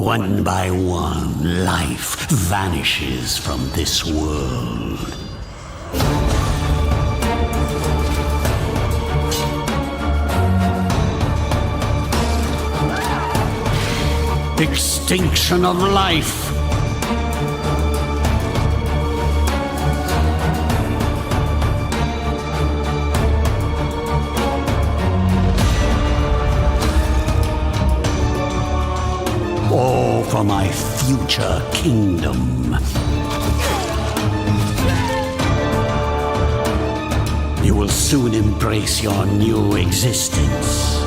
One by one, life vanishes from this world. Extinction of life. For my future kingdom. You will soon embrace your new existence.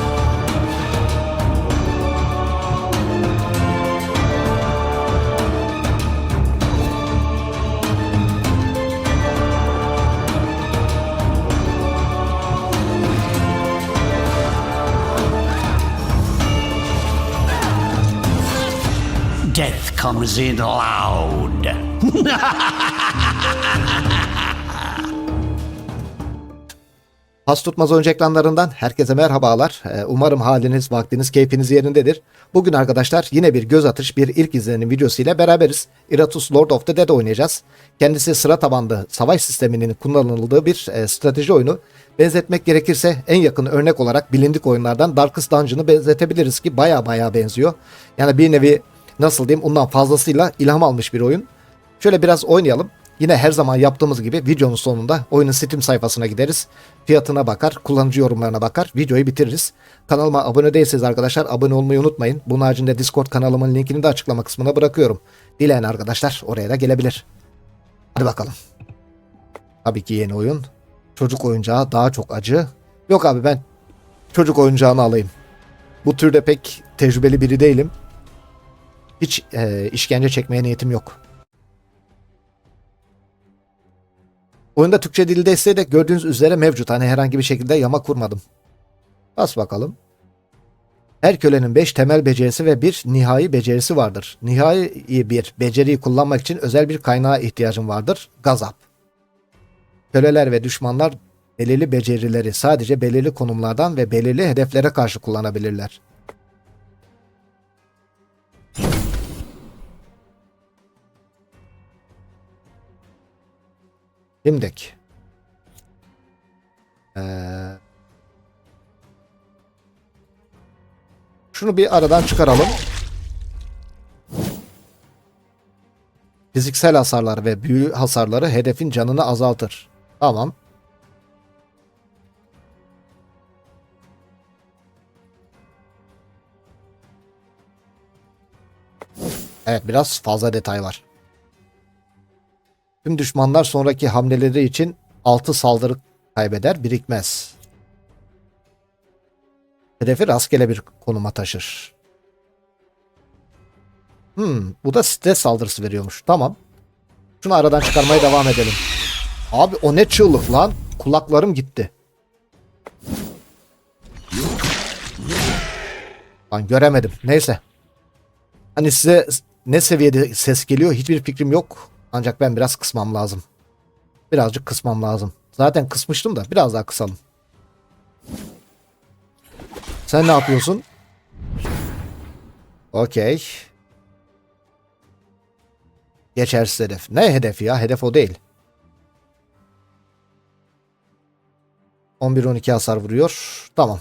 Comes in loud. Has tutmaz oyuncu ekranlarından herkese merhabalar. Ee, Umarım haliniz, vaktiniz, keyfiniz yerindedir. Bugün arkadaşlar yine bir göz atış, bir ilk izlenim videosu ile beraberiz. Iratus Lord of the Dead oynayacağız. Kendisi sıra tabanlı savaş sisteminin kullanıldığı bir e, strateji oyunu. Benzetmek gerekirse en yakın örnek olarak bilindik oyunlardan Darkest Dungeon'ı benzetebiliriz ki baya baya benziyor. Yani bir nevi nasıl diyeyim ondan fazlasıyla ilham almış bir oyun. Şöyle biraz oynayalım. Yine her zaman yaptığımız gibi videonun sonunda oyunun Steam sayfasına gideriz. Fiyatına bakar, kullanıcı yorumlarına bakar, videoyu bitiririz. Kanalıma abone değilseniz arkadaşlar abone olmayı unutmayın. Bunun haricinde Discord kanalımın linkini de açıklama kısmına bırakıyorum. Dileyen arkadaşlar oraya da gelebilir. Hadi bakalım. Tabii ki yeni oyun. Çocuk oyuncağı daha çok acı. Yok abi ben çocuk oyuncağını alayım. Bu türde pek tecrübeli biri değilim. Hiç e, işkence çekmeye niyetim yok. Oyunda Türkçe dili desteği de gördüğünüz üzere mevcut. Hani herhangi bir şekilde yama kurmadım. Bas bakalım. Her kölenin 5 temel becerisi ve bir nihai becerisi vardır. Nihai bir beceriyi kullanmak için özel bir kaynağa ihtiyacın vardır. Gazap. Köleler ve düşmanlar belirli becerileri sadece belirli konumlardan ve belirli hedeflere karşı kullanabilirler. Şimdiki. Ee, şunu bir aradan çıkaralım. Fiziksel hasarlar ve büyü hasarları hedefin canını azaltır. Tamam. Evet biraz fazla detay var. Tüm düşmanlar sonraki hamleleri için 6 saldırı kaybeder, birikmez. Hedefi rastgele bir konuma taşır. Hmm, bu da stres saldırısı veriyormuş. Tamam. Şunu aradan çıkarmaya devam edelim. Abi o ne çığlık lan? Kulaklarım gitti. Lan göremedim. Neyse. Hani size ne seviyede ses geliyor hiçbir fikrim yok. Ancak ben biraz kısmam lazım. Birazcık kısmam lazım. Zaten kısmıştım da biraz daha kısalım. Sen ne yapıyorsun? Okey. Geçersiz hedef. Ne hedefi ya? Hedef o değil. 11-12 hasar vuruyor. Tamam.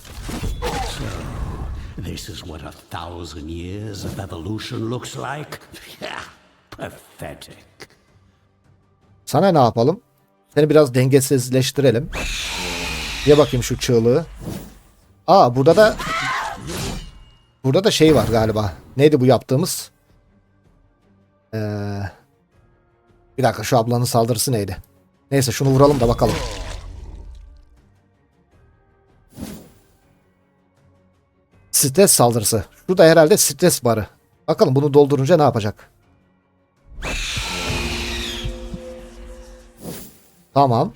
This is what a thousand years of evolution looks like? Pathetic. Sana ne yapalım? Seni biraz dengesizleştirelim. Ye bakayım şu çığlığı. Aa burada da burada da şey var galiba. Neydi bu yaptığımız? Ee, bir dakika şu ablanın saldırısı neydi? Neyse şunu vuralım da bakalım. Stres saldırısı. Şurada herhalde stres barı. Bakalım bunu doldurunca ne yapacak? Tamam.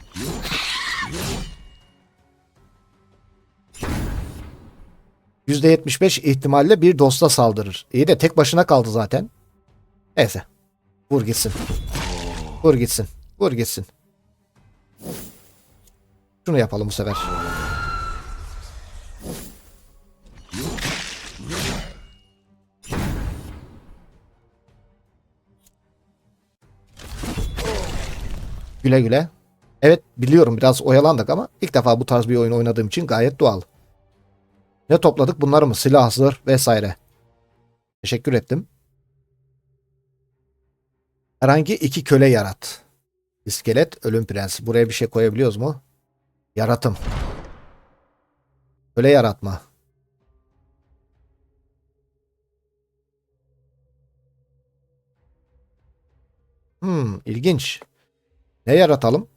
%75 ihtimalle bir dosta saldırır. İyi de tek başına kaldı zaten. Neyse. Vur gitsin. Vur gitsin. Vur gitsin. Şunu yapalım bu sefer. Güle güle. Evet biliyorum biraz oyalandık ama ilk defa bu tarz bir oyun oynadığım için gayet doğal. Ne topladık bunları mı? Silah, zırh vesaire. Teşekkür ettim. Herhangi iki köle yarat. İskelet, ölüm prensi. Buraya bir şey koyabiliyoruz mu? Yaratım. Köle yaratma. Hmm, ilginç. Ne yaratalım?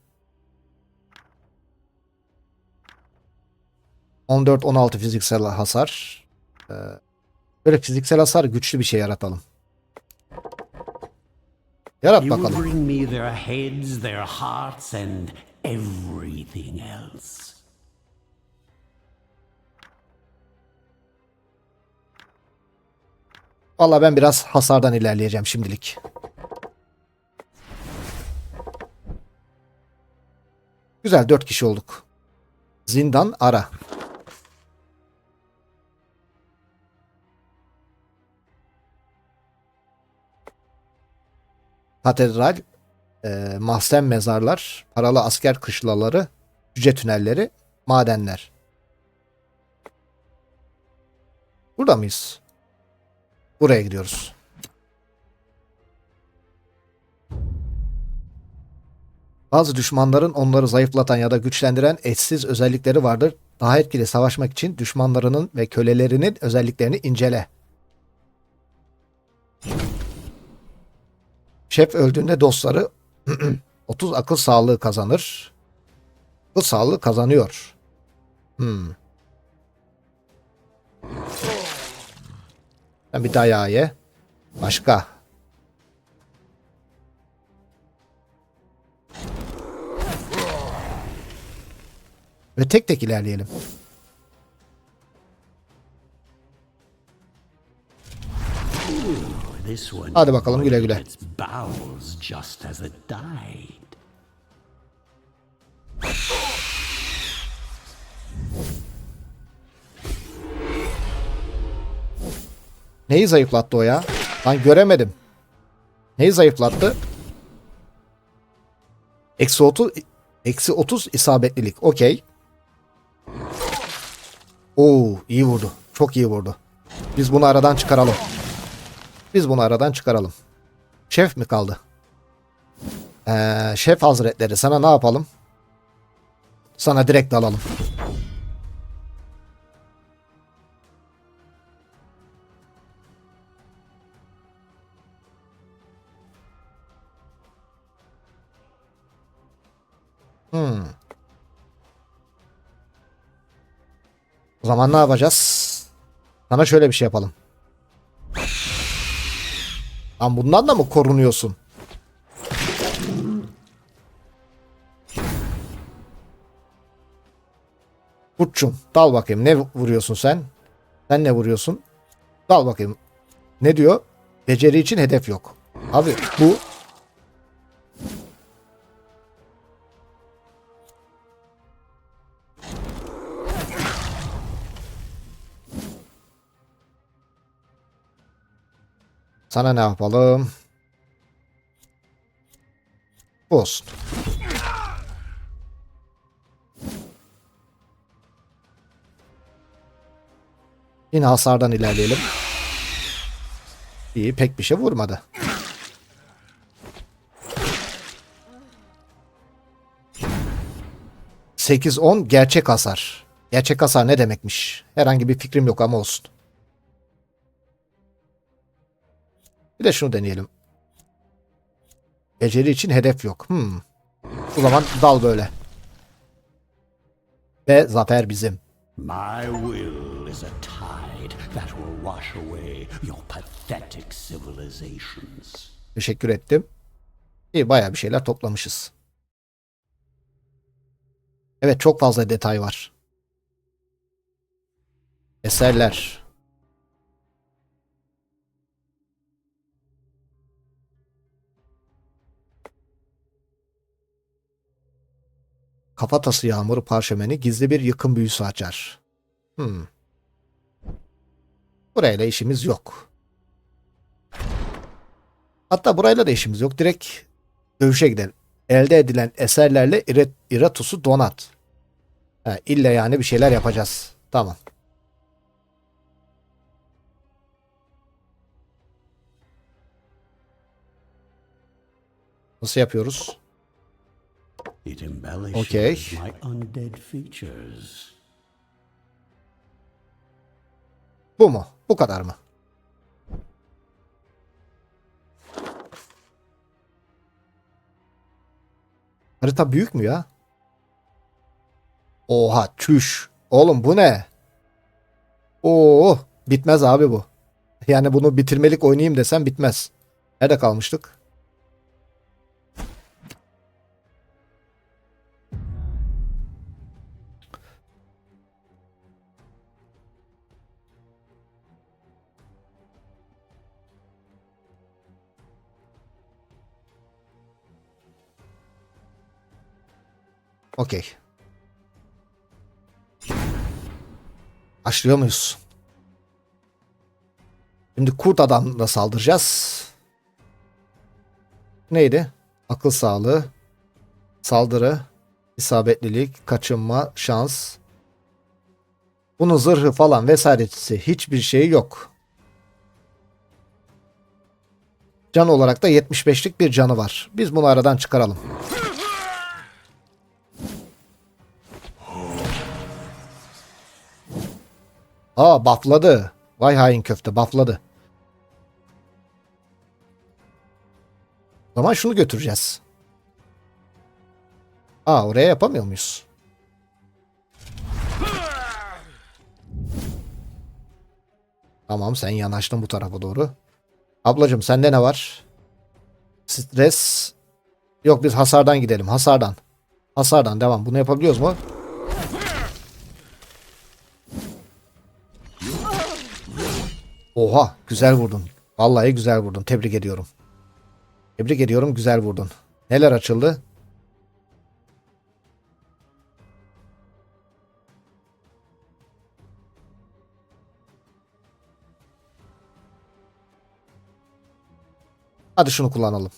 14-16 fiziksel hasar. Ee, böyle fiziksel hasar güçlü bir şey yaratalım. Yarat bakalım. Valla ben biraz hasardan ilerleyeceğim şimdilik. Güzel 4 kişi olduk. Zindan ara. Katedral, e, mahzen mezarlar, paralı asker kışlaları, cüce tünelleri, madenler. Burada mıyız? Buraya gidiyoruz. Bazı düşmanların onları zayıflatan ya da güçlendiren eşsiz özellikleri vardır. Daha etkili savaşmak için düşmanlarının ve kölelerinin özelliklerini incele. Şef öldüğünde dostları 30 akıl sağlığı kazanır. Akıl sağlığı kazanıyor. Hmm. Sen bir dayağı ye. Başka. Ve tek tek ilerleyelim. Hadi bakalım güle güle. Neyi zayıflattı o ya? Ben göremedim. Neyi zayıflattı? Eksi 30, eksi 30 isabetlilik. Okey. Oo iyi vurdu. Çok iyi vurdu. Biz bunu aradan çıkaralım. Biz bunu aradan çıkaralım. Şef mi kaldı? Ee, şef hazretleri sana ne yapalım? Sana direkt dalalım. Hmm. O zaman ne yapacağız? Sana şöyle bir şey yapalım. Lan bundan da mı korunuyorsun? Burçum dal bakayım ne vuruyorsun sen? Sen ne vuruyorsun? Dal bakayım. Ne diyor? Beceri için hedef yok. Abi bu Sana ne yapalım? Bu olsun. Yine hasardan ilerleyelim. İyi pek bir şey vurmadı. Sekiz on gerçek hasar. Gerçek hasar ne demekmiş? Herhangi bir fikrim yok ama olsun. Bir de şunu deneyelim. Beceri için hedef yok. Hmm. O zaman dal böyle. Ve zafer bizim. My will is a tide that will wash away your pathetic civilizations. Teşekkür ettim. İyi bayağı bir şeyler toplamışız. Evet çok fazla detay var. Eserler. Kafatası yağmuru parşömeni gizli bir yıkım büyüsü açar. Hmm. Burayla işimiz yok. Hatta burayla da işimiz yok. Direkt dövüşe gidelim. elde edilen eserlerle İratus'u donat. Ha, illa yani bir şeyler yapacağız. Tamam. Nasıl yapıyoruz? It embellishes Okay. my undead features. Bu mu? Bu kadar mı? Harita büyük mü ya? Oha çüş. Oğlum bu ne? Oo bitmez abi bu. Yani bunu bitirmelik oynayayım desem bitmez. Nerede kalmıştık? Okey. Başlıyor muyuz? Şimdi kurt adamla saldıracağız. Neydi? Akıl sağlığı, saldırı, isabetlilik, kaçınma, şans. Bunun zırhı falan vesairesi hiçbir şeyi yok. Can olarak da 75'lik bir canı var. Biz bunu aradan çıkaralım. Aa buffladı. Vay hain köfte buffladı. O zaman şunu götüreceğiz. Aa oraya yapamıyor muyuz? Tamam sen yanaştın bu tarafa doğru. Ablacım sende ne var? Stres. Yok biz hasardan gidelim. Hasardan. Hasardan devam. Bunu yapabiliyoruz mu? Oha güzel vurdun. Vallahi güzel vurdun. Tebrik ediyorum. Tebrik ediyorum güzel vurdun. Neler açıldı? Hadi şunu kullanalım.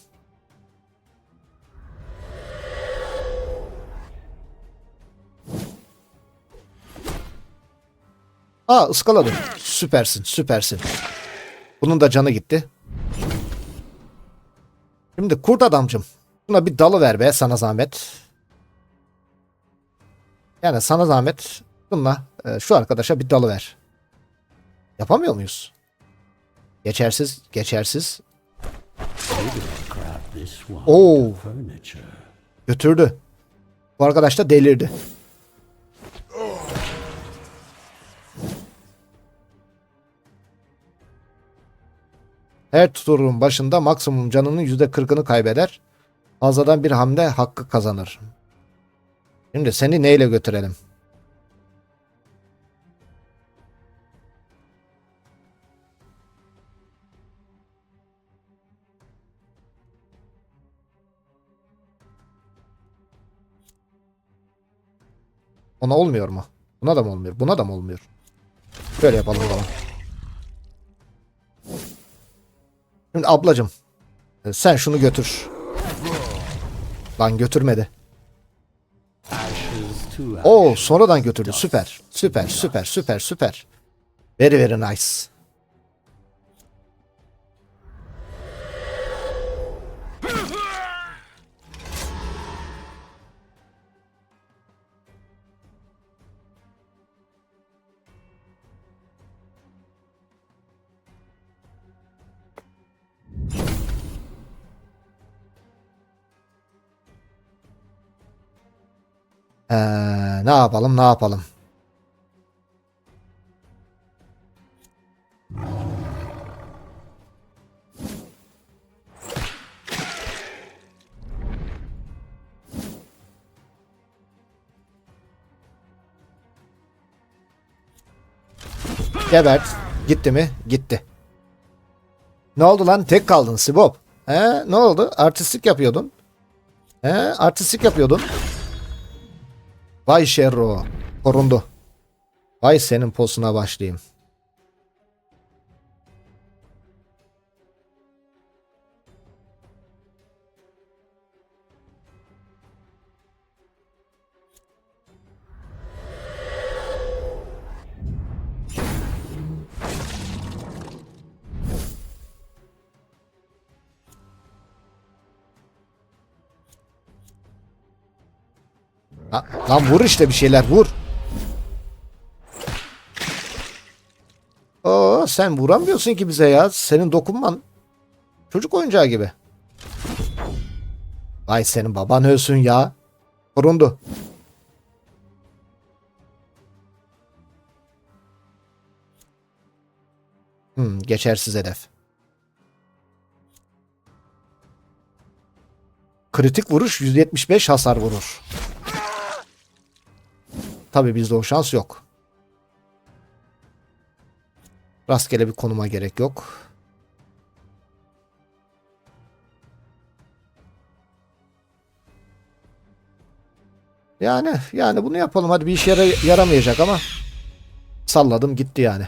Aa ıskaladım. Süpersin süpersin. Bunun da canı gitti. Şimdi kurt adamcım. Buna bir dalı ver be sana zahmet. Yani sana zahmet. Bununla e, şu arkadaşa bir dalı ver. Yapamıyor muyuz? Geçersiz, geçersiz. Furniture. Götürdü. Bu arkadaş da delirdi. Her turun başında maksimum canının %40'ını kaybeder. Fazladan bir hamle hakkı kazanır. Şimdi seni neyle götürelim? Ona olmuyor mu? Buna da mı olmuyor? Buna da mı olmuyor? Böyle yapalım o zaman. Şimdi ablacım. e, Sen şunu götür. Lan götürmedi. Oo sonradan götürdü. Süper. Süper süper süper süper. Very very nice. Ee, ne yapalım ne yapalım. Gebert. Gitti mi? Gitti. Ne oldu lan? Tek kaldın Sibop. He? Ne oldu? Artistlik yapıyordun. He? Artistlik yapıyordun. Vay Şerro. Korundu. Vay senin posuna başlayayım. Ha, lan vur işte bir şeyler vur. Oo sen vuramıyorsun ki bize ya. Senin dokunman çocuk oyuncağı gibi. Ay senin baban ölsün ya. Korundu. Hmm, geçersiz hedef. Kritik vuruş 175 hasar vurur. Tabii bizde o şans yok. Rastgele bir konuma gerek yok. Yani yani bunu yapalım. Hadi bir işe yara- yaramayacak ama salladım gitti yani.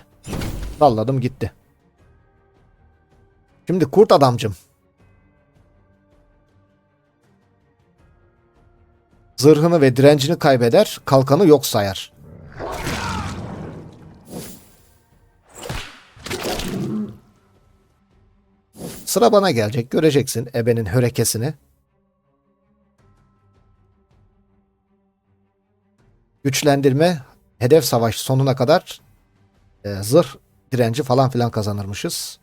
Salladım gitti. Şimdi kurt adamcım. Zırhını ve direncini kaybeder, kalkanı yok sayar. Sıra bana gelecek. Göreceksin ebenin hörekesini. Güçlendirme, hedef savaş sonuna kadar e, zırh direnci falan filan kazanırmışız.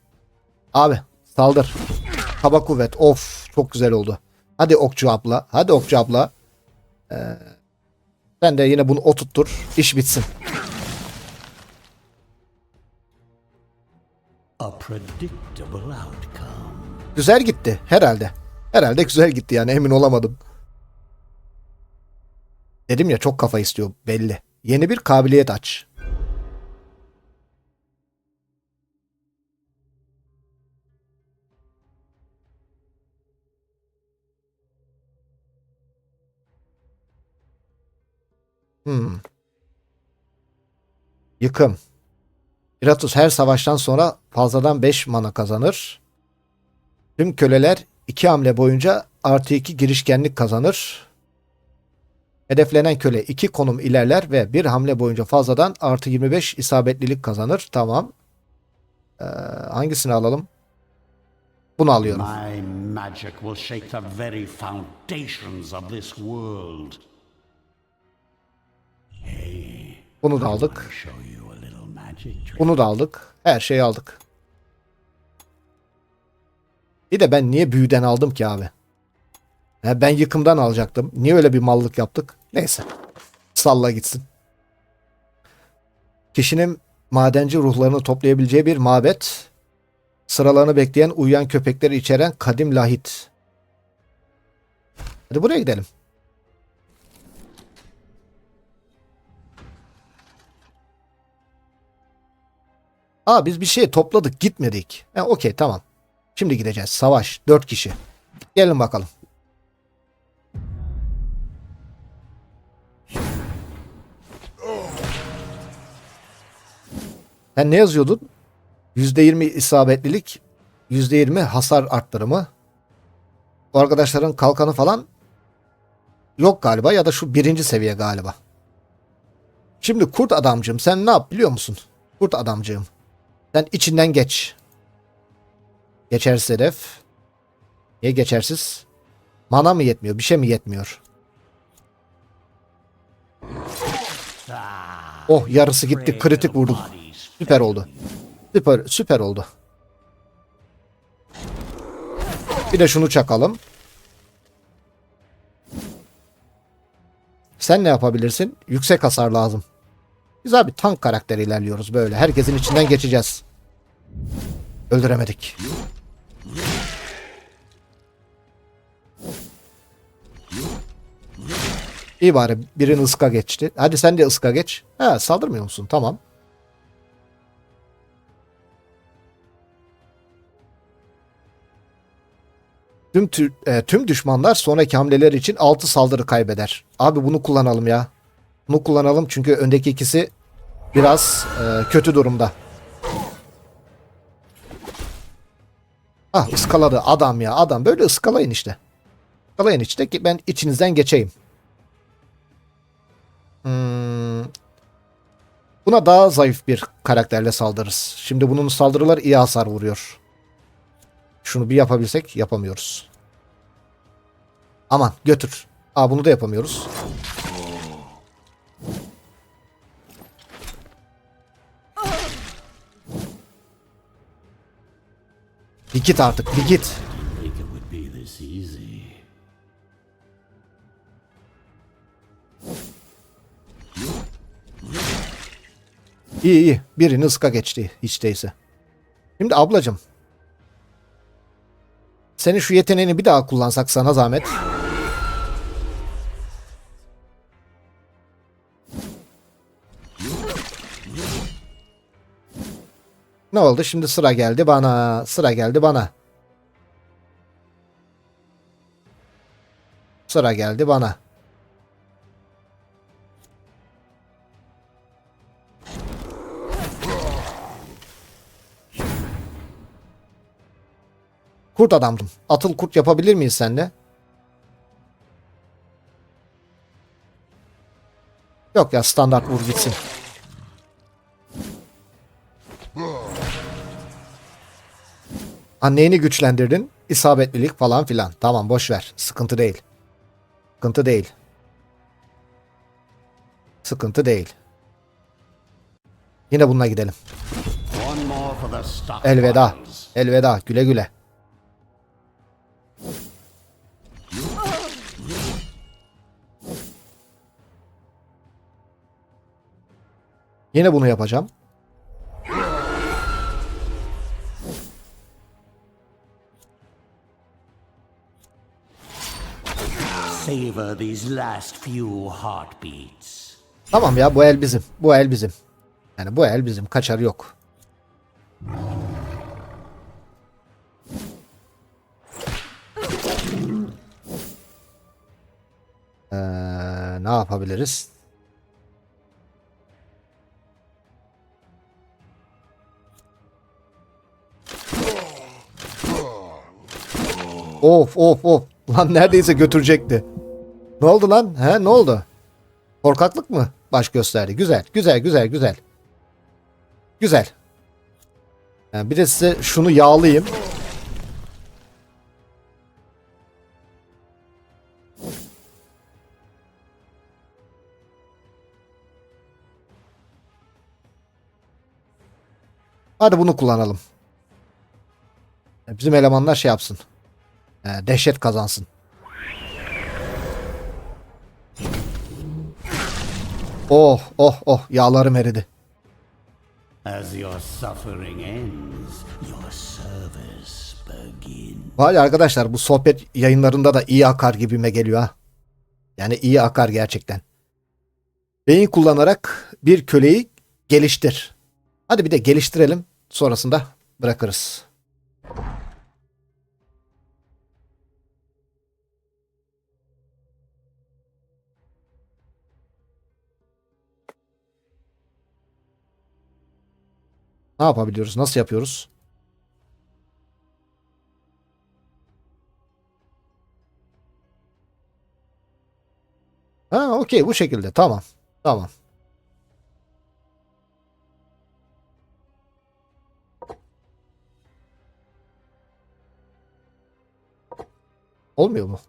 Abi saldır. Kaba kuvvet. Of çok güzel oldu. Hadi okçu abla. Hadi okçu abla. Ee, sen de yine bunu oturttur. İş bitsin. A predictable outcome. Güzel gitti herhalde. Herhalde güzel gitti yani emin olamadım. Dedim ya çok kafa istiyor belli. Yeni bir kabiliyet aç. Hmm. Yıkım. Iratus her savaştan sonra fazladan 5 mana kazanır. Tüm köleler 2 hamle boyunca artı 2 girişkenlik kazanır. Hedeflenen köle 2 konum ilerler ve bir hamle boyunca fazladan artı 25 isabetlilik kazanır. Tamam. Ee, hangisini alalım? Bunu alıyorum. My magic will shake the very foundations of this world. Bunu da aldık. Bunu da aldık. Her şeyi aldık. Bir de ben niye büyüden aldım ki abi? Ben yıkımdan alacaktım. Niye öyle bir mallık yaptık? Neyse. Salla gitsin. Kişinin madenci ruhlarını toplayabileceği bir mabet. Sıralarını bekleyen uyuyan köpekleri içeren kadim lahit. Hadi buraya gidelim. Aa biz bir şey topladık gitmedik. Ha, Okey tamam. Şimdi gideceğiz. Savaş. Dört kişi. Gelin bakalım. Sen ne yazıyordun? %20 isabetlilik, %20 hasar arttırımı. Bu arkadaşların kalkanı falan yok galiba ya da şu birinci seviye galiba. Şimdi kurt adamcığım sen ne yap biliyor musun? Kurt adamcığım. Sen içinden geç. Geçersiz hedef. Niye geçersiz? Mana mı yetmiyor? Bir şey mi yetmiyor? Oh yarısı gitti. Kritik vurduk. Süper oldu. Süper, süper oldu. Bir de şunu çakalım. Sen ne yapabilirsin? Yüksek hasar lazım. Biz abi tank karakteri ilerliyoruz böyle. Herkesin içinden geçeceğiz. Öldüremedik. İyi bari birini ıska geçti. Hadi sen de ıska geç. Ha saldırmıyor musun? Tamam. Tüm, tü- e, tüm düşmanlar sonraki hamleler için 6 saldırı kaybeder. Abi bunu kullanalım ya. Bunu kullanalım çünkü öndeki ikisi biraz e, kötü durumda. Ah ıskaladı adam ya adam. Böyle ıskalayın işte. Iskalayın işte ki ben içinizden geçeyim. Hmm. Buna daha zayıf bir karakterle saldırırız. Şimdi bunun saldırıları iyi hasar vuruyor. Şunu bir yapabilsek yapamıyoruz. Aman götür. Aa bunu da yapamıyoruz. Bir git artık bir git. İyi iyi. Birini ıska geçti hiç değilse. Şimdi ablacım. Senin şu yeteneğini bir daha kullansak sana zahmet. Ne oldu? Şimdi sıra geldi bana. Sıra geldi bana. Sıra geldi bana. Kurt adamdım. Atıl kurt yapabilir miyiz seninle? Yok ya standart vur gitsin. Anneyini güçlendirdin. isabetlilik falan filan. Tamam boş ver. Sıkıntı değil. Sıkıntı değil. Sıkıntı değil. Yine bununla gidelim. Elveda. Elveda. Güle güle. Yine bunu yapacağım. Savor these last few heartbeats. Tamam ya bu el bizim. Bu el bizim. Yani bu el bizim. Kaçar yok. Ee, ne yapabiliriz? Of of of. Lan neredeyse götürecekti. Ne oldu lan? He ne oldu? Korkaklık mı baş gösterdi? Güzel, güzel, güzel, güzel. Güzel. Yani bir de size şunu yağlayayım. Hadi bunu kullanalım. Bizim elemanlar şey yapsın. Dehşet kazansın. Oh oh oh yağlarım eridi. As your suffering ends, your service begins. Vay arkadaşlar bu sohbet yayınlarında da iyi akar gibime geliyor ha. Yani iyi akar gerçekten. Beyin kullanarak bir köleyi geliştir. Hadi bir de geliştirelim. Sonrasında bırakırız. Ne yapabiliyoruz? Nasıl yapıyoruz? Ha okey bu şekilde tamam. Tamam. Olmuyor mu?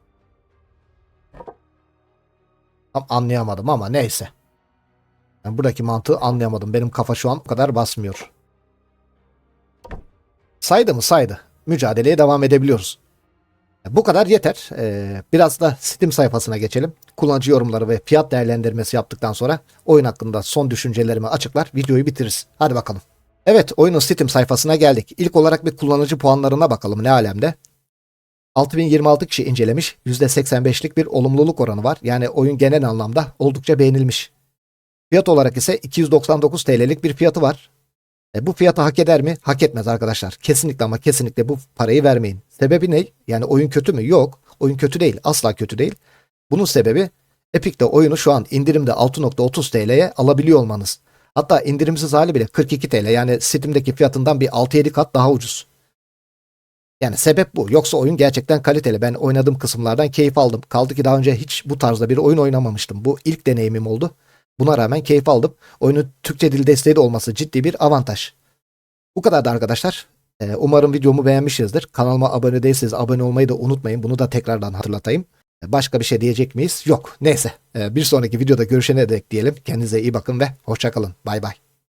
Tam anlayamadım ama neyse. Ben buradaki mantığı anlayamadım. Benim kafa şu an bu kadar basmıyor. Saydı mı saydı. Mücadeleye devam edebiliyoruz. Bu kadar yeter. Ee, biraz da Steam sayfasına geçelim. Kullanıcı yorumları ve fiyat değerlendirmesi yaptıktan sonra oyun hakkında son düşüncelerimi açıklar, videoyu bitiririz. Hadi bakalım. Evet, oyunun Steam sayfasına geldik. İlk olarak bir kullanıcı puanlarına bakalım ne alemde. 6026 kişi incelemiş. %85'lik bir olumluluk oranı var. Yani oyun genel anlamda oldukça beğenilmiş. Fiyat olarak ise 299 TL'lik bir fiyatı var. E, bu fiyatı hak eder mi? Hak etmez arkadaşlar. Kesinlikle ama kesinlikle bu parayı vermeyin. Sebebi ne? Yani oyun kötü mü? Yok. Oyun kötü değil. Asla kötü değil. Bunun sebebi Epic'te oyunu şu an indirimde 6.30 TL'ye alabiliyor olmanız. Hatta indirimsiz hali bile 42 TL. Yani Steam'deki fiyatından bir 6-7 kat daha ucuz. Yani sebep bu. Yoksa oyun gerçekten kaliteli. Ben oynadığım kısımlardan keyif aldım. Kaldı ki daha önce hiç bu tarzda bir oyun oynamamıştım. Bu ilk deneyimim oldu. Buna rağmen keyif aldım. Oyunun Türkçe dil desteği de olması ciddi bir avantaj. Bu kadar da arkadaşlar. Ee, umarım videomu beğenmişsinizdir. Kanalıma abone değilseniz abone olmayı da unutmayın. Bunu da tekrardan hatırlatayım. Başka bir şey diyecek miyiz? Yok. Neyse. Ee, bir sonraki videoda görüşene dek diyelim. Kendinize iyi bakın ve hoşçakalın. Bay bay.